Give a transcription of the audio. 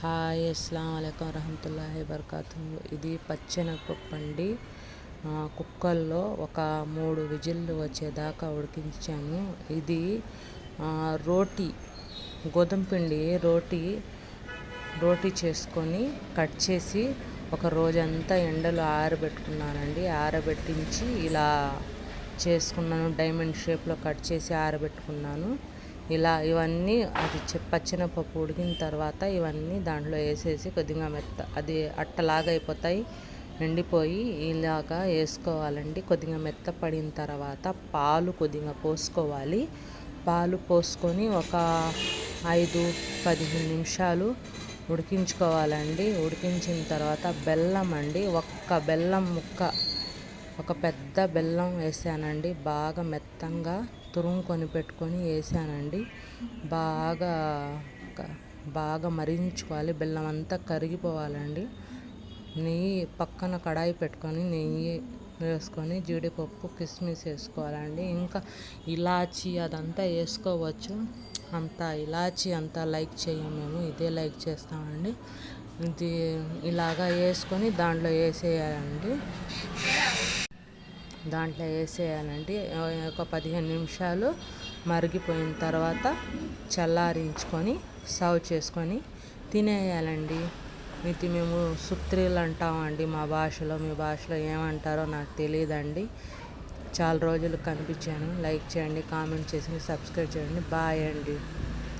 Hi అస్సలం అయికం రహమతుల్లాహి బర్కాతు ఇది పచ్చెనగపప్పు అండి కుక్కర్లో ఒక మూడు విజిల్లు వచ్చేదాకా ఉడికించాను. ఇది రోటీ గోధుమ పిండి రోటీ రోటీ చేసుకొని కట్ చేసి ఒక రోజంతా ఎండలో ఆరబెట్టుకున్నానండి. ఆరబెట్టించి ఇలా చేసుకున్నాను. డైమండ్ షేప్లో కట్ చేసి ఆరబెట్టుకున్నాను. ఇలా ఇవన్నీ అది పచ్చిన పప్పు ఉడికిన తర్వాత ఇవన్నీ దాంట్లో వేసేసి కొద్దిగా మెత్త అది అట్టలాగా అయిపోతాయి ఎండిపోయి ఇలాగా వేసుకోవాలండి. కొద్దిగా మెత్త పడిన తర్వాత పాలు కొద్దిగా పోసుకోవాలి. పాలు పోసుకొని ఒక ఐదు పదిహేను నిమిషాలు ఉడికించుకోవాలండి. ఉడికించిన తర్వాత బెల్లం అండి ఒక్క బెల్లం ముక్క ఒక పెద్ద బెల్లం వేసానండి. బాగా మెత్తంగా తురుముకొని పెట్టుకొని వేసానండి. బాగా బాగా మరించుకోవాలి బెల్లం అంతా కరిగిపోవాలండి. నెయ్యి పక్కన కడాయి పెట్టుకొని నెయ్యి వేసుకొని జీడిపప్పు కిస్మిస్ వేసుకోవాలండి. ఇంకా ఇలాచీ అదంతా వేసుకోవచ్చు. అంత ఇలాచీ అంతా లైక్ చేయం మేము. ఇదే లైక్ చేస్తామండి. ఇది ఇలాగా వేసుకొని దాంట్లో వేసేయాలండి. దాంట్లో వేసేయాలండి ఒక పదిహేను నిమిషాలు మరిగిపోయిన తర్వాత చల్లారించుకొని సర్వ్ చేసుకొని తినేయాలండి. ఇది మేము సుత్రీలు అంటామండి మా భాషలో మీ భాషలో ఏమంటారో నాకు తెలియదండి. చాలా రోజులు కనిపించాను. లైక్ చేయండి కామెంట్ చేసి సబ్స్క్రైబ్ చేయండి. బాయ్ అండి.